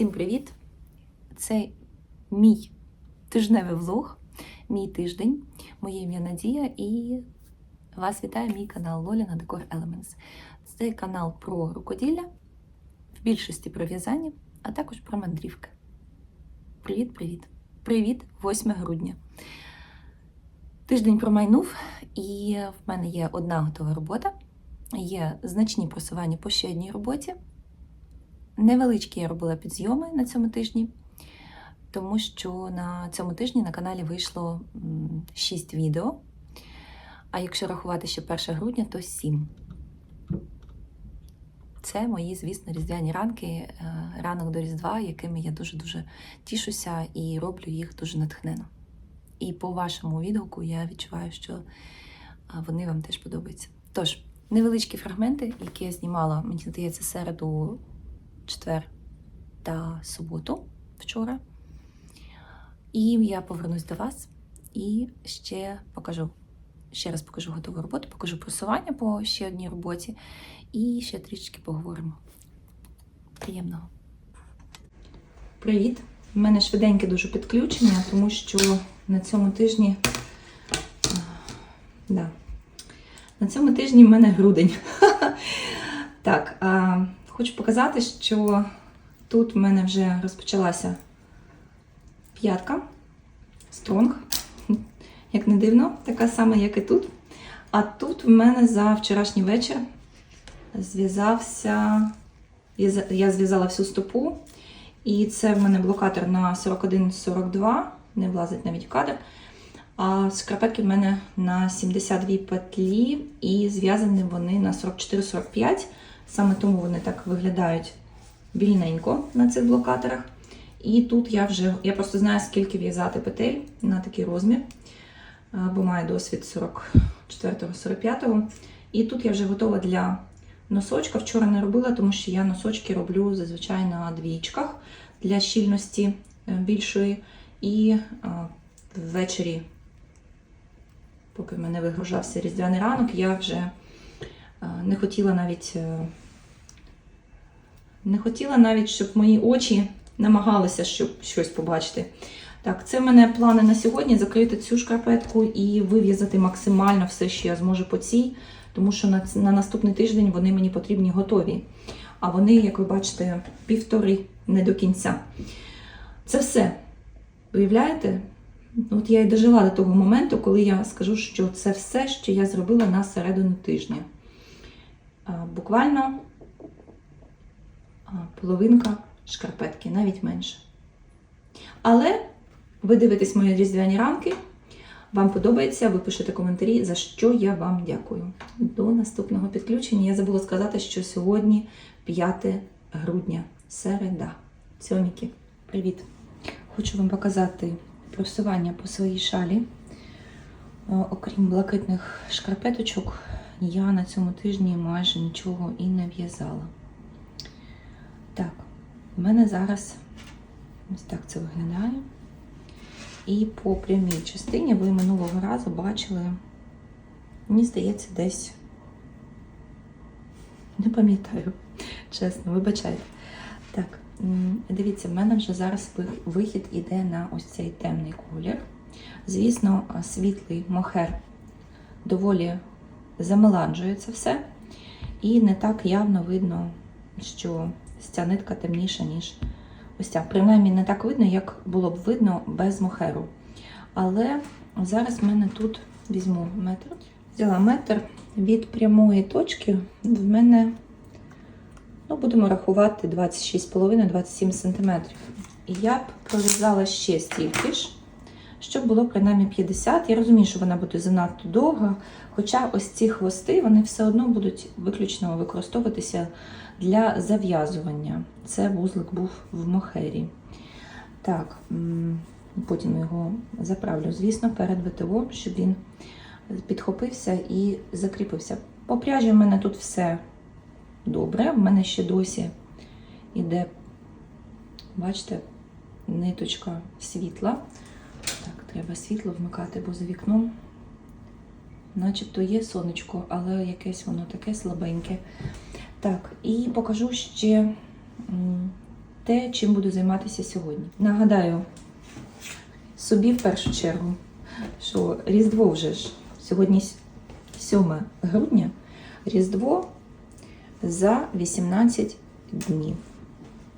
Всім привіт! Це мій тижневий влог, мій тиждень, моє ім'я Надія і вас вітає мій канал Лоліна Decor Elements. Це канал про рукоділля, в більшості про в'язання, а також про мандрівки. Привіт-привіт! Привіт, 8 грудня. Тиждень промайнув, і в мене є одна готова робота, є значні просування по ще одній роботі. Невеличкі я робила підзйоми на цьому тижні, тому що на цьому тижні на каналі вийшло 6 відео. А якщо рахувати ще 1 грудня, то 7. Це мої, звісно, різдвяні ранки, е, ранок до Різдва, якими я дуже-дуже тішуся і роблю їх дуже натхнено. І по вашому відгуку я відчуваю, що вони вам теж подобаються. Тож, невеличкі фрагменти, які я знімала, мені здається, середу четвер та суботу вчора. І я повернусь до вас і ще покажу. Ще раз покажу готову роботу, покажу просування по ще одній роботі і ще трішки поговоримо. Приємного. Привіт! У мене швиденьке дуже підключення, тому що на цьому тижні. Да. На цьому тижні в мене грудень. Так, хочу показати, що тут в мене вже розпочалася п'ятка, стронг, як не дивно, така сама, як і тут. А тут в мене за вчорашній вечір зв'язався, я зв'язала всю стопу, і це в мене блокатор на 41-42, не влазить навіть в кадр. А шкарпетки в мене на 72 петлі, і зв'язані вони на 44-45. Саме тому вони так виглядають вільненько на цих блокаторах. І тут я вже, я просто знаю, скільки в'язати петель на такий розмір, бо маю досвід 44-45. І тут я вже готова для носочка. Вчора не робила, тому що я носочки роблю зазвичай на двічках для щільності більшої. І ввечері, поки в мене вигружався різдвяний ранок, я вже не хотіла навіть не хотіла навіть, щоб мої очі намагалися щоб щось побачити. Так, це в мене плани на сьогодні закрити цю шкарпетку і вив'язати максимально все, що я зможу по цій, тому що на, на наступний тиждень вони мені потрібні готові. А вони, як ви бачите, півтори не до кінця. Це все. Уявляєте? От я і дожила до того моменту, коли я скажу, що це все, що я зробила на середину тижня. Буквально половинка шкарпетки, навіть менше. Але ви дивитесь мої різдвяні ранки, вам подобається, ви пишете коментарі, за що я вам дякую. До наступного підключення. Я забула сказати, що сьогодні 5 грудня, середа. Цьоміки, привіт! Хочу вам показати просування по своїй шалі. Окрім блакитних шкарпеточок, я на цьому тижні майже нічого і не в'язала. Так, в мене зараз ось так це виглядає. І по прямій частині ви минулого разу бачили, мені здається, десь, не пам'ятаю, чесно, вибачайте. Так, дивіться, в мене вже зараз вихід іде на ось цей темний колір. Звісно, світлий мохер доволі замеланджує це все. І не так явно видно, що ця нитка темніша, ніж ось ця. Принаймні, не так видно, як було б видно без мохеру. Але зараз в мене тут візьму метр. Взяла метр від прямої точки, в мене, ну, будемо рахувати 26,5-27 см. І я б пров'язала ще стільки ж, щоб було принаймні 50 Я розумію, що вона буде занадто довга. Хоча ось ці хвости вони все одно будуть виключно використовуватися для зав'язування. Це вузлик був в мохері. Так, потім його заправлю, звісно, перед ВТО, щоб він підхопився і закріпився. По пряжі в мене тут все добре. В мене ще досі йде, бачите, ниточка світла. Треба світло вмикати, бо за вікном начебто є сонечко, але якесь воно таке слабеньке. Так, і покажу ще те, чим буду займатися сьогодні. Нагадаю собі в першу чергу, що Різдво вже ж сьогодні 7 грудня, Різдво за 18 днів.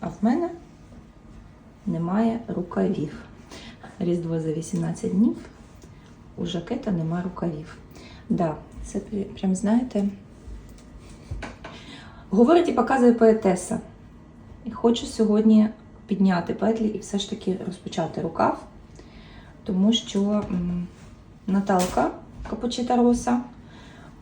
А в мене немає рукавів. Різдво за 18 днів. У жакета немає рукавів. Да, це прям, знаєте. Говорить і показує поетеса. І хочу сьогодні підняти петлі і все ж таки розпочати рукав, тому що Наталка Капучита Роса,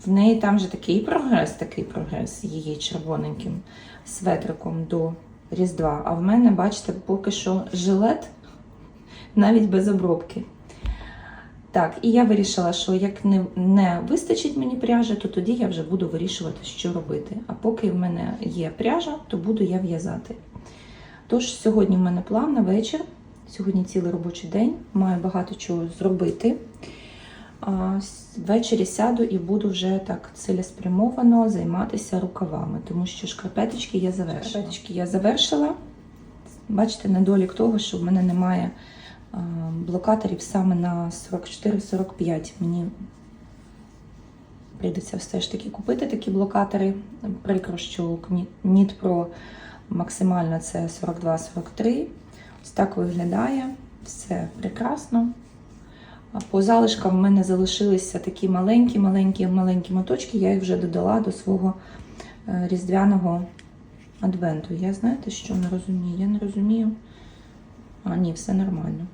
в неї там же такий прогрес, такий прогрес її червоненьким светриком до Різдва. А в мене, бачите, поки що жилет навіть без обробки. Так, і я вирішила, що як не, не вистачить мені пряжі, то тоді я вже буду вирішувати, що робити. А поки в мене є пряжа, то буду я в'язати. Тож, сьогодні в мене план на вечір. Сьогодні цілий робочий день, маю багато чого зробити. А, Ввечері сяду і буду вже так цілеспрямовано займатися рукавами, тому що шкарпеточки я завершила. Шкарпеточки я завершила. Бачите, недолік того, що в мене немає блокаторів саме на 44-45. Мені прийдеться все ж таки купити такі блокатори. Прикро, що Pro максимально це 42-43. Ось так виглядає. Все прекрасно. По залишкам в мене залишилися такі маленькі, маленькі, маленькі моточки. Я їх вже додала до свого е, різдвяного адвенту. Я знаєте, що не розумію? Я не розумію. А, ні, все нормально.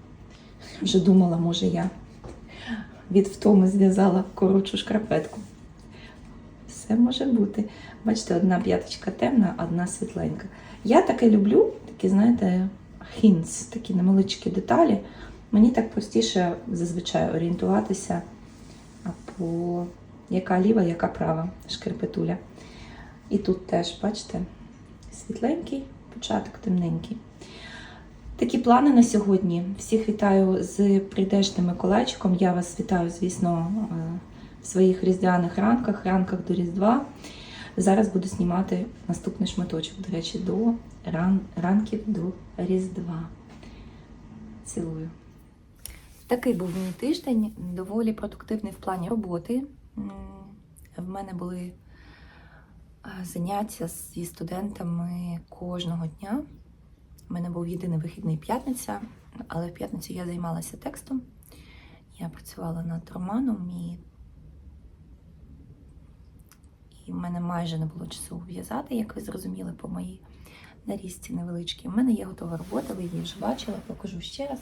Вже думала, може, я від втоми зв'язала коротшу шкарпетку. Все може бути. Бачите, одна п'яточка темна, одна світленька. Я таке люблю, такі, знаєте, hints, такі невеличкі деталі. Мені так простіше зазвичай орієнтуватися, по яка ліва, яка права шкарпетуля. І тут теж, бачите, світленький, початок темненький. Такі плани на сьогодні. Всіх вітаю з прийдешним Миколайчиком. Я вас вітаю, звісно, е, в своїх різдвяних ранках, ранках до Різдва. Зараз буду знімати наступний шматочок, до речі, до ран, ранків до Різдва. Цілую. Такий був мій тиждень, доволі продуктивний в плані роботи. В мене були е, заняття зі студентами кожного дня. У мене був єдиний вихідний п'ятниця, але в п'ятницю я займалася текстом. Я працювала над романом і, і в мене майже не було часу в'язати, як ви зрозуміли по моїй нарізці невеличкій. У мене є готова робота, ви її вже бачили, покажу ще раз.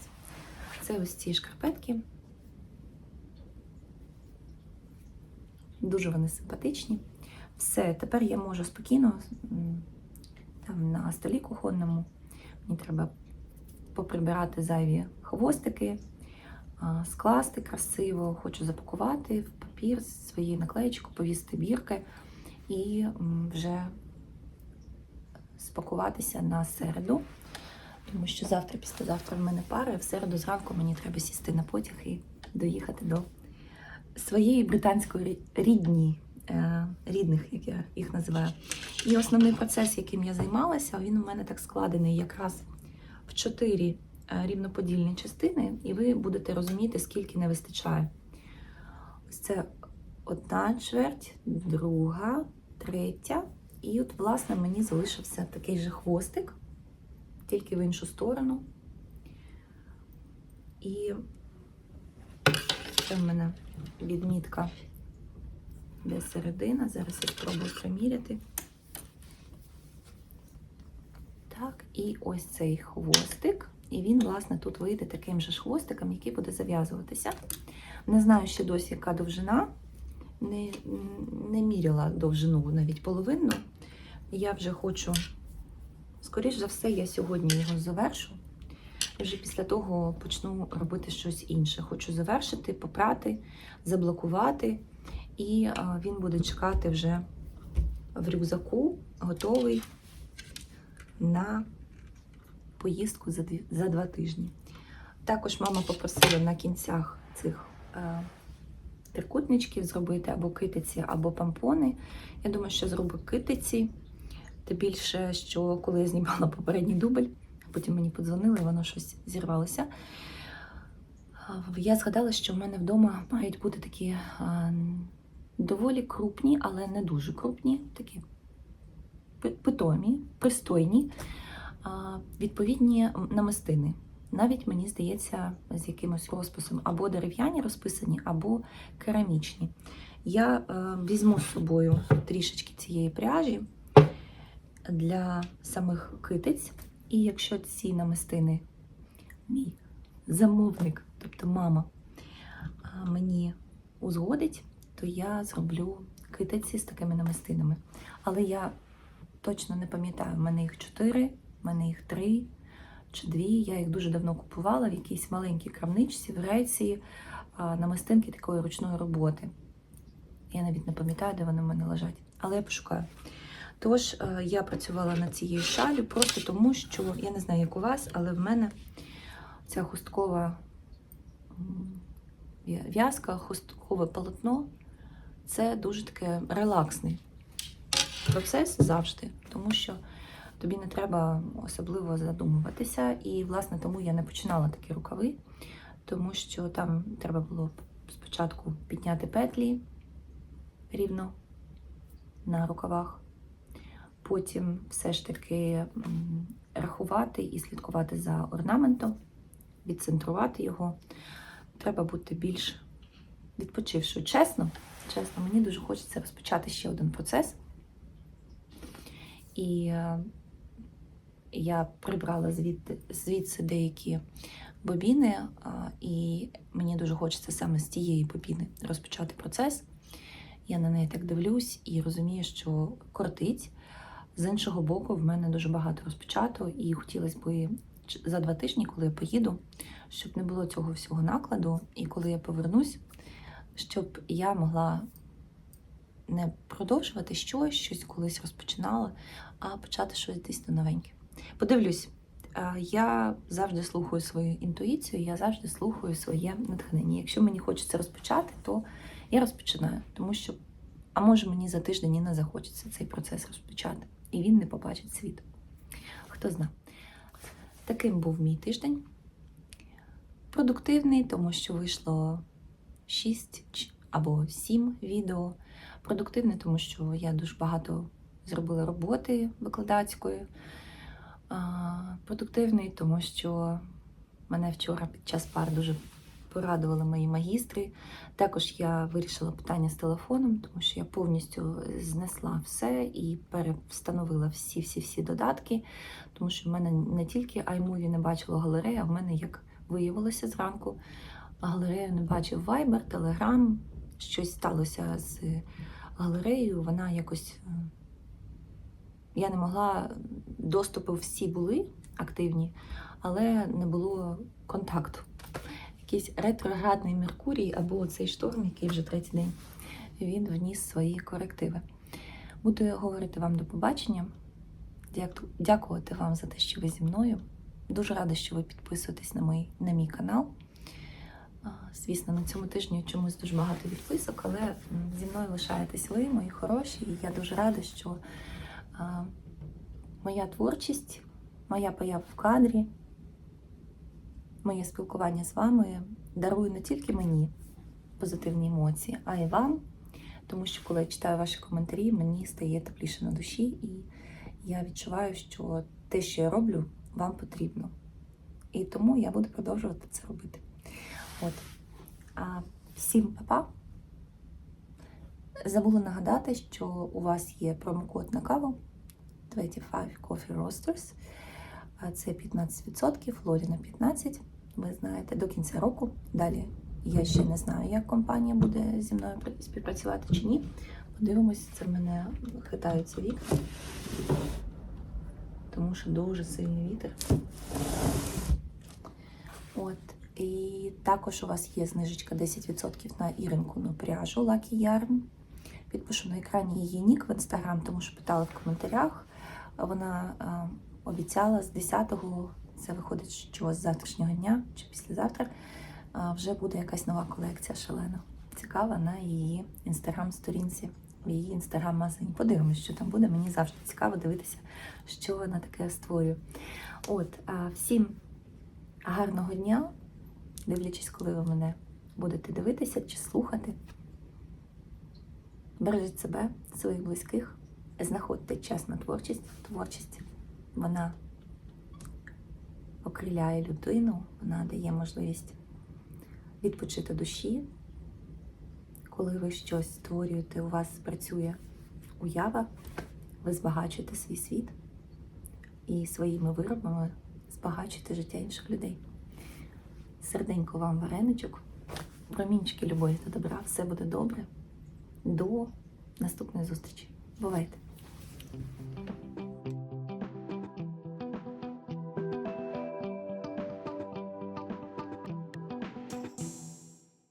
Це ось ці шкарпетки. Дуже вони симпатичні. Все, тепер я можу спокійно там на столі кухонному. Мені треба поприбирати зайві хвостики, скласти красиво, хочу запакувати в папір свої наклеєчку, повісти бірки і вже спакуватися на середу. Тому що завтра, післязавтра в мене пара, і в середу зранку мені треба сісти на потяг і доїхати до своєї британської рідні, рідних, як я їх називаю. І основний процес, яким я займалася, він у мене так складений якраз в чотири е, рівноподільні частини, і ви будете розуміти, скільки не вистачає. Ось це одна чверть, друга, третя. І от, власне, мені залишився такий же хвостик, тільки в іншу сторону. І це в мене відмітка, де середина. Зараз я спробую приміряти. Так, і ось цей хвостик. І він, власне, тут вийде таким же ж хвостиком, який буде зав'язуватися. Не знаю ще досі, яка довжина. Не, не міряла довжину навіть половину. Я вже хочу, скоріш за все, я сьогодні його завершу. І вже після того почну робити щось інше. Хочу завершити, попрати, заблокувати, і він буде чекати вже в рюкзаку, готовий на поїздку за, два тижні. Також мама попросила на кінцях цих е, трикутничків зробити або китиці, або помпони. Я думаю, що зроблю китиці. Тим більше, що коли я знімала попередній дубль, потім мені подзвонили, воно щось зірвалося. Я згадала, що в мене вдома мають бути такі а, доволі крупні, але не дуже крупні, такі питомі, пристойні, відповідні намистини. Навіть мені здається, з якимось розписом або дерев'яні розписані, або керамічні. Я е, візьму з собою трішечки цієї пряжі для самих китиць. І якщо ці намистини мій замовник, тобто мама, мені узгодить, то я зроблю китиці з такими намистинами. Але я точно не пам'ятаю, в мене їх чотири, в мене їх три чи дві. Я їх дуже давно купувала в якійсь маленькій крамничці в Греції, намистинки такої ручної роботи. Я навіть не пам'ятаю, де вони в мене лежать, але я пошукаю. Тож е, я працювала над цією шалю просто тому, що я не знаю, як у вас, але в мене ця хусткова в'язка, хусткове полотно це дуже таке релаксний процес завжди, тому що тобі не треба особливо задумуватися. І, власне, тому я не починала такі рукави, тому що там треба було спочатку підняти петлі рівно на рукавах, потім все ж таки рахувати і слідкувати за орнаментом, відцентрувати його. Треба бути більш відпочившою. Чесно, чесно, мені дуже хочеться розпочати ще один процес. І е, я прибрала звідти, звідси деякі бобіни, і мені дуже хочеться саме з тієї бобіни розпочати процес. Я на неї так дивлюсь і розумію, що кортить. З іншого боку, в мене дуже багато розпочато, і хотілося б за два тижні, коли я поїду, щоб не було цього всього накладу, і коли я повернусь, щоб я могла не продовжувати щось, щось колись розпочинала, а почати щось дійсно новеньке. Подивлюсь, е, я завжди слухаю свою інтуїцію, я завжди слухаю своє натхнення. Якщо мені хочеться розпочати, то я розпочинаю, тому що, а може мені за тиждень і не захочеться цей процес розпочати, і він не побачить світ. Хто зна. Таким був мій тиждень. Продуктивний, тому що вийшло 6 або 7 відео. Продуктивний, тому що я дуже багато зробила роботи викладацької. Продуктивний, тому що мене вчора під час пар дуже порадували мої магістри. Також я вирішила питання з телефоном, тому що я повністю знесла все і перевстановила всі-всі-всі додатки, тому що в мене не тільки iMovie не бачило галерею, а в мене, як виявилося зранку, галерею не бачив Viber, Telegram, щось сталося з галереєю, вона якось. е, Я не могла, доступи всі були активні, але не було контакту. Якийсь ретроградний Меркурій або цей шторм, який вже третій день, він вніс свої корективи. Буду говорити вам до побачення. Дякувати вам за те, що ви зі мною. Дуже рада, що ви підписуєтесь на мій, на мій канал. Звісно, на цьому тижні чомусь дуже багато відписок, але зі мною лишаєтесь ви, мої хороші, і я дуже рада, що моя творчість, моя поява в кадрі, моє спілкування з вами дарує не тільки мені позитивні емоції, а й вам. Тому що коли я читаю ваші коментарі, мені стає тепліше на душі, і я відчуваю, що те, що я роблю, вам потрібно. І тому я буду продовжувати це робити. От. А всім па-па. Забула нагадати, що у вас є промокод на каву 25 Coffee Roasters. Це 15%, Флоріна 15%. Ви знаєте, до кінця року. Далі я ще не знаю, як компанія буде зі мною співпрацювати чи ні. Подивимось, це в мене хитаються вікна, тому що дуже сильний вітер. От. І також у вас є знижечка 10% на іринку пряжу Lucky Yarn. Підпишу на екрані її нік в інстаграм, тому що питали в коментарях. Вона а, обіцяла з 10-го, це виходить, що з завтрашнього дня чи післязавтра, а, вже буде якась нова колекція шалена. Цікава на її інстаграм-сторінці в її інстаграм-магазині. Подивимось, що там буде. Мені завжди цікаво дивитися, що вона таке створює. От, а всім гарного дня, дивлячись, коли ви мене будете дивитися чи слухати. Бережіть себе, своїх близьких, знаходьте час на творчість. Творчість вона окриляє людину, вона дає можливість відпочити душі. Коли ви щось створюєте, у вас працює уява, ви збагачуєте свій світ і своїми виробами збагачуєте життя інших людей. Серденько вам вареничок, промінчики любові та добра, все буде добре. До наступної зустрічі. Бувайте!